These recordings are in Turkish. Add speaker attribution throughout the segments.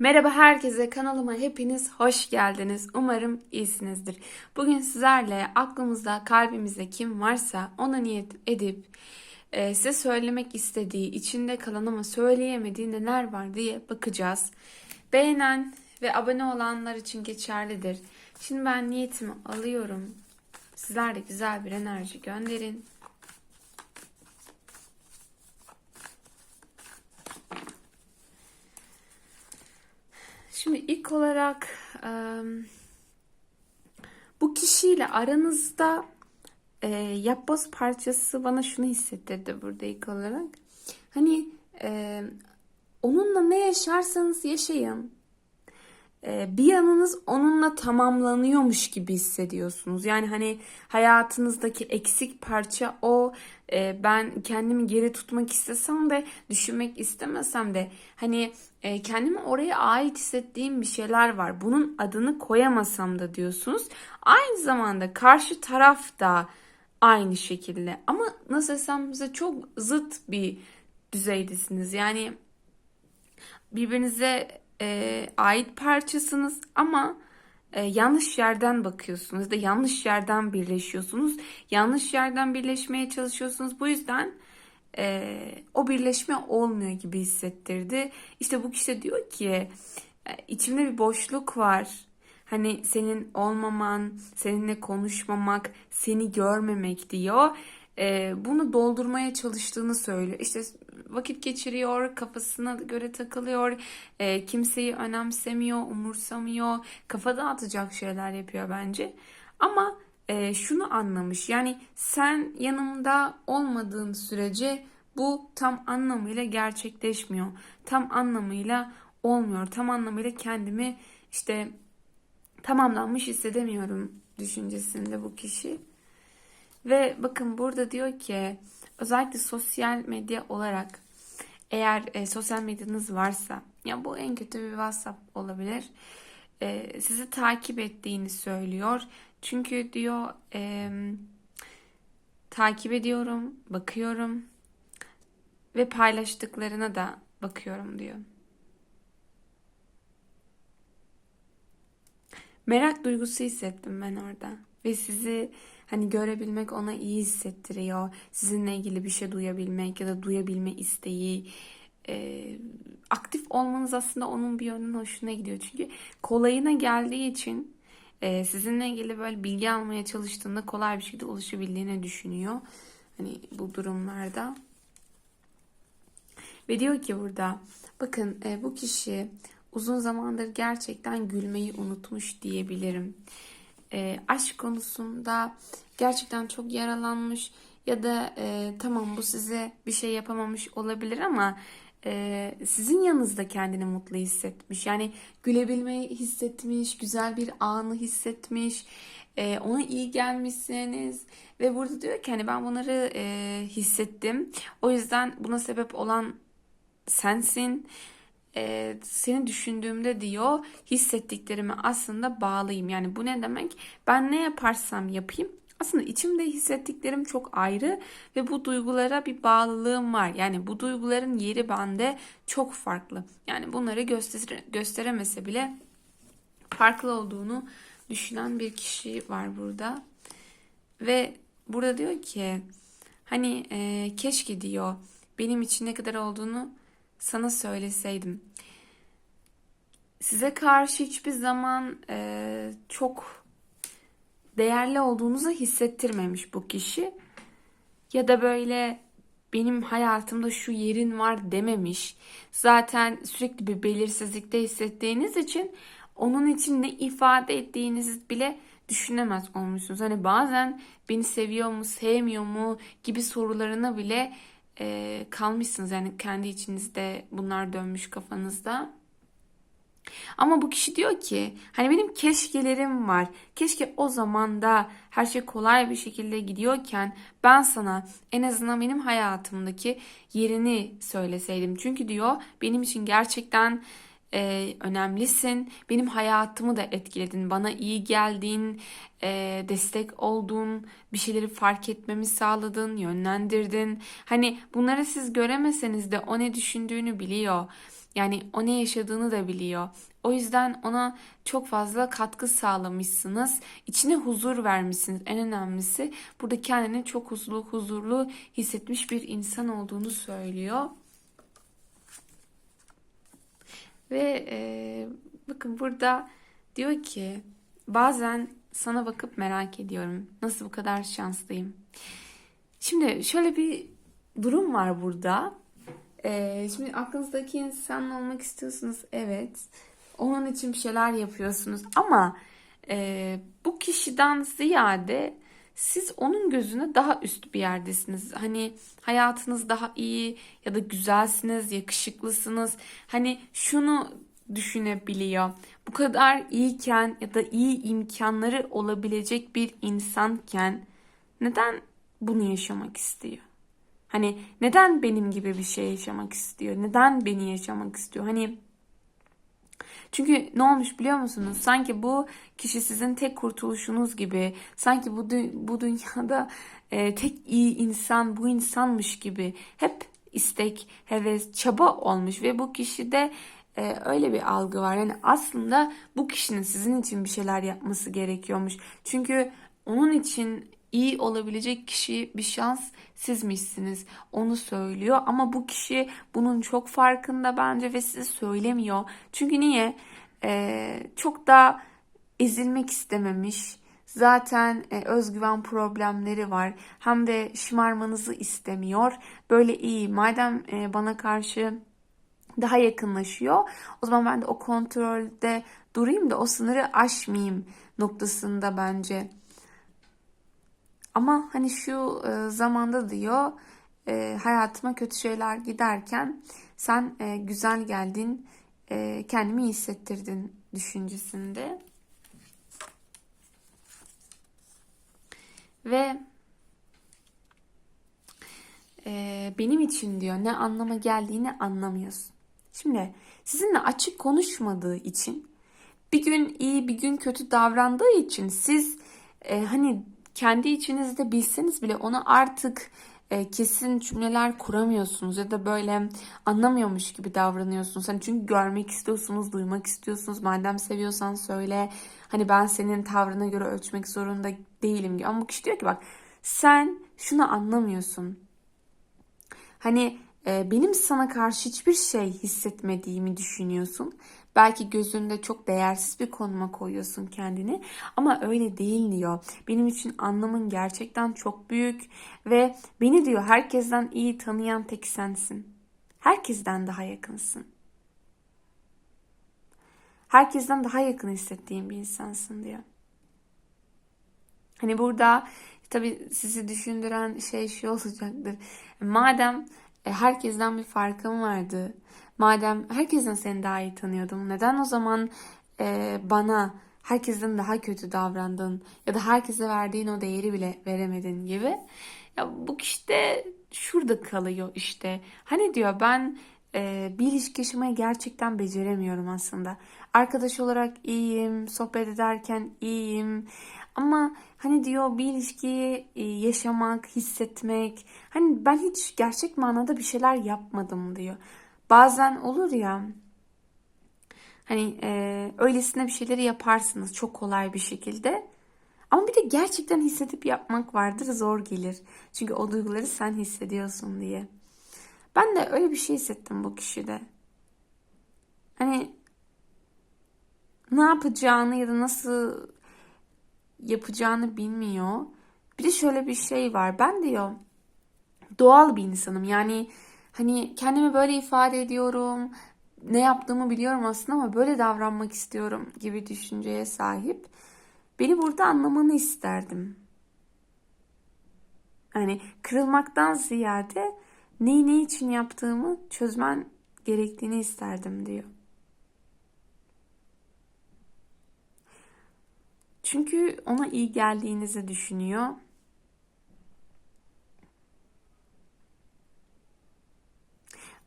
Speaker 1: Merhaba herkese kanalıma hepiniz hoş geldiniz. Umarım iyisinizdir. Bugün sizlerle aklımızda kalbimizde kim varsa ona niyet edip e, size söylemek istediği içinde kalan ama söyleyemediği neler var diye bakacağız. Beğenen ve abone olanlar için geçerlidir. Şimdi ben niyetimi alıyorum. Sizler de güzel bir enerji gönderin. Şimdi ilk olarak bu kişiyle aranızda yapboz parçası bana şunu hissettirdi burada ilk olarak. Hani onunla ne yaşarsanız yaşayın. E, bir yanınız onunla tamamlanıyormuş gibi hissediyorsunuz. Yani hani hayatınızdaki eksik parça o. E, ben kendimi geri tutmak istesem de düşünmek istemesem de hani e, kendimi oraya ait hissettiğim bir şeyler var. Bunun adını koyamasam da diyorsunuz. Aynı zamanda karşı taraf da aynı şekilde. Ama nasıl desem size çok zıt bir düzeydesiniz. Yani birbirinize e, ait parçasınız ama e, yanlış yerden bakıyorsunuz da yanlış yerden birleşiyorsunuz. Yanlış yerden birleşmeye çalışıyorsunuz. Bu yüzden e, o birleşme olmuyor gibi hissettirdi. İşte bu kişi diyor ki e, içimde bir boşluk var. Hani senin olmaman, seninle konuşmamak, seni görmemek diyor. E, bunu doldurmaya çalıştığını söylüyor. İşte vakit geçiriyor, kafasına göre takılıyor, e, kimseyi önemsemiyor, umursamıyor, kafa dağıtacak şeyler yapıyor bence. Ama e, şunu anlamış yani sen yanımda olmadığın sürece bu tam anlamıyla gerçekleşmiyor. Tam anlamıyla olmuyor. Tam anlamıyla kendimi işte tamamlanmış hissedemiyorum düşüncesinde bu kişi. Ve bakın burada diyor ki özellikle sosyal medya olarak eğer e, sosyal medyanız varsa ya bu en kötü bir WhatsApp olabilir. E, sizi takip ettiğini söylüyor. Çünkü diyor e, takip ediyorum, bakıyorum ve paylaştıklarına da bakıyorum diyor. Merak duygusu hissettim ben orada ve sizi hani görebilmek ona iyi hissettiriyor. Sizinle ilgili bir şey duyabilmek ya da duyabilme isteği. E, aktif olmanız aslında onun bir yönünden hoşuna gidiyor. Çünkü kolayına geldiği için e, sizinle ilgili böyle bilgi almaya çalıştığında kolay bir şekilde ulaşabildiğini düşünüyor. Hani bu durumlarda. Ve diyor ki burada bakın e, bu kişi uzun zamandır gerçekten gülmeyi unutmuş diyebilirim. E, aşk konusunda gerçekten çok yaralanmış ya da e, tamam bu size bir şey yapamamış olabilir ama e, sizin yanınızda kendini mutlu hissetmiş. Yani gülebilmeyi hissetmiş, güzel bir anı hissetmiş, e, ona iyi gelmişsiniz ve burada diyor ki hani ben bunları e, hissettim. O yüzden buna sebep olan sensin. E, seni düşündüğümde diyor hissettiklerimi aslında bağlayayım. Yani bu ne demek? Ben ne yaparsam yapayım aslında içimde hissettiklerim çok ayrı ve bu duygulara bir bağlılığım var. Yani bu duyguların yeri bende çok farklı. Yani bunları göster gösteremese bile farklı olduğunu düşünen bir kişi var burada. Ve burada diyor ki hani e, keşke diyor benim için ne kadar olduğunu sana söyleseydim. Size karşı hiçbir zaman e, çok değerli olduğunuzu hissettirmemiş bu kişi. Ya da böyle benim hayatımda şu yerin var dememiş. Zaten sürekli bir belirsizlikte hissettiğiniz için onun için ne ifade ettiğinizi bile düşünemez olmuşsunuz. Hani bazen beni seviyor mu, sevmiyor mu gibi sorularına bile e, kalmışsınız. Yani kendi içinizde bunlar dönmüş kafanızda. Ama bu kişi diyor ki hani benim keşkelerim var. Keşke o zaman da her şey kolay bir şekilde gidiyorken ben sana en azından benim hayatımdaki yerini söyleseydim. Çünkü diyor benim için gerçekten e, önemlisin. Benim hayatımı da etkiledin. Bana iyi geldin, e, destek oldun, bir şeyleri fark etmemi sağladın, yönlendirdin. Hani bunları siz göremeseniz de o ne düşündüğünü biliyor. Yani o ne yaşadığını da biliyor. O yüzden ona çok fazla katkı sağlamışsınız. İçine huzur vermişsiniz. En önemlisi burada kendini çok huzurlu, huzurlu hissetmiş bir insan olduğunu söylüyor. Ve e, bakın burada diyor ki bazen sana bakıp merak ediyorum. Nasıl bu kadar şanslıyım? Şimdi şöyle bir durum var burada. E, şimdi aklınızdaki insan olmak istiyorsunuz. Evet. Onun için bir şeyler yapıyorsunuz. Ama e, bu kişiden ziyade siz onun gözüne daha üst bir yerdesiniz. Hani hayatınız daha iyi ya da güzelsiniz, yakışıklısınız. Hani şunu düşünebiliyor. Bu kadar iyiyken ya da iyi imkanları olabilecek bir insanken neden bunu yaşamak istiyor? Hani neden benim gibi bir şey yaşamak istiyor? Neden beni yaşamak istiyor? Hani çünkü ne olmuş biliyor musunuz? Sanki bu kişi sizin tek kurtuluşunuz gibi. Sanki bu bu dünyada e, tek iyi insan bu insanmış gibi. Hep istek, heves, çaba olmuş ve bu kişide e, öyle bir algı var. Yani aslında bu kişinin sizin için bir şeyler yapması gerekiyormuş. Çünkü onun için iyi olabilecek kişi bir şans sizmişsiniz. Onu söylüyor ama bu kişi bunun çok farkında bence ve size söylemiyor. Çünkü niye? Ee, çok da ezilmek istememiş. Zaten e, özgüven problemleri var. Hem de şımarmanızı istemiyor. Böyle iyi. Madem e, bana karşı daha yakınlaşıyor. O zaman ben de o kontrolde durayım da o sınırı aşmayayım noktasında bence. Ama hani şu e, zamanda diyor e, hayatıma kötü şeyler giderken sen e, güzel geldin, e, kendimi iyi hissettirdin düşüncesinde. Ve e, benim için diyor ne anlama geldiğini anlamıyorsun. Şimdi sizinle açık konuşmadığı için bir gün iyi bir gün kötü davrandığı için siz e, hani kendi içinizde bilseniz bile onu artık e, kesin cümleler kuramıyorsunuz ya da böyle anlamıyormuş gibi davranıyorsunuz. Hani çünkü görmek istiyorsunuz, duymak istiyorsunuz. Madem seviyorsan söyle. Hani ben senin tavrına göre ölçmek zorunda değilim gibi. Ama bu kişi diyor ki bak sen şunu anlamıyorsun. Hani benim sana karşı hiçbir şey hissetmediğimi düşünüyorsun. Belki gözünde çok değersiz bir konuma koyuyorsun kendini ama öyle değil diyor. Benim için anlamın gerçekten çok büyük ve beni diyor herkesten iyi tanıyan tek sensin. Herkesten daha yakınsın. Herkesten daha yakın hissettiğim bir insansın diyor. Hani burada tabii sizi düşündüren şey şu olacaktır. Madem e, herkesten bir farkım vardı. Madem herkesten seni daha iyi tanıyordum. Neden o zaman e, bana herkesten daha kötü davrandın ya da herkese verdiğin o değeri bile veremedin gibi. Ya bu kişi de şurada kalıyor işte. Hani diyor ben e, bir ilişki yaşamayı gerçekten beceremiyorum aslında. Arkadaş olarak iyiyim, sohbet ederken iyiyim. Ama hani diyor bir ilişkiyi e, yaşamak, hissetmek. Hani ben hiç gerçek manada bir şeyler yapmadım diyor. Bazen olur ya hani e, öylesine bir şeyleri yaparsınız çok kolay bir şekilde. Ama bir de gerçekten hissedip yapmak vardır zor gelir. Çünkü o duyguları sen hissediyorsun diye. Ben de öyle bir şey hissettim bu kişide. Hani ne yapacağını ya da nasıl yapacağını bilmiyor. Bir de şöyle bir şey var. Ben diyor doğal bir insanım. Yani hani kendimi böyle ifade ediyorum. Ne yaptığımı biliyorum aslında ama böyle davranmak istiyorum gibi düşünceye sahip. Beni burada anlamanı isterdim. Yani kırılmaktan ziyade neyi ne için yaptığımı çözmen gerektiğini isterdim diyor. Çünkü ona iyi geldiğinizi düşünüyor.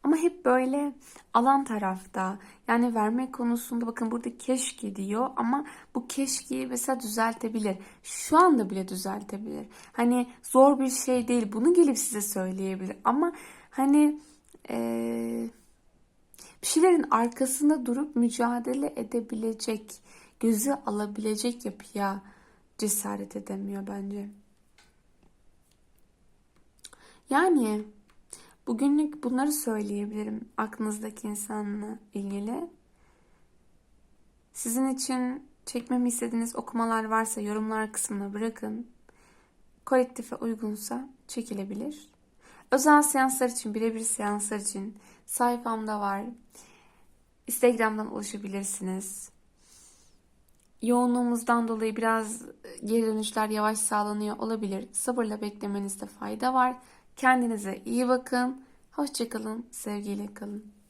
Speaker 1: Ama hep böyle alan tarafta yani vermek konusunda bakın burada keşke diyor ama bu keşkeyi mesela düzeltebilir. Şu anda bile düzeltebilir. Hani zor bir şey değil bunu gelip size söyleyebilir ama hani ee, bir şeylerin arkasında durup mücadele edebilecek, gözü alabilecek yapıya cesaret edemiyor bence. Yani bugünlük bunları söyleyebilirim aklınızdaki insanla ilgili. Sizin için çekmemi istediğiniz okumalar varsa yorumlar kısmına bırakın. Kolektife uygunsa çekilebilir. Özel seanslar için, birebir seanslar için sayfamda var. Instagram'dan ulaşabilirsiniz. Yoğunluğumuzdan dolayı biraz geri dönüşler yavaş sağlanıyor olabilir. Sabırla beklemenizde fayda var. Kendinize iyi bakın. Hoşçakalın. Sevgiyle kalın.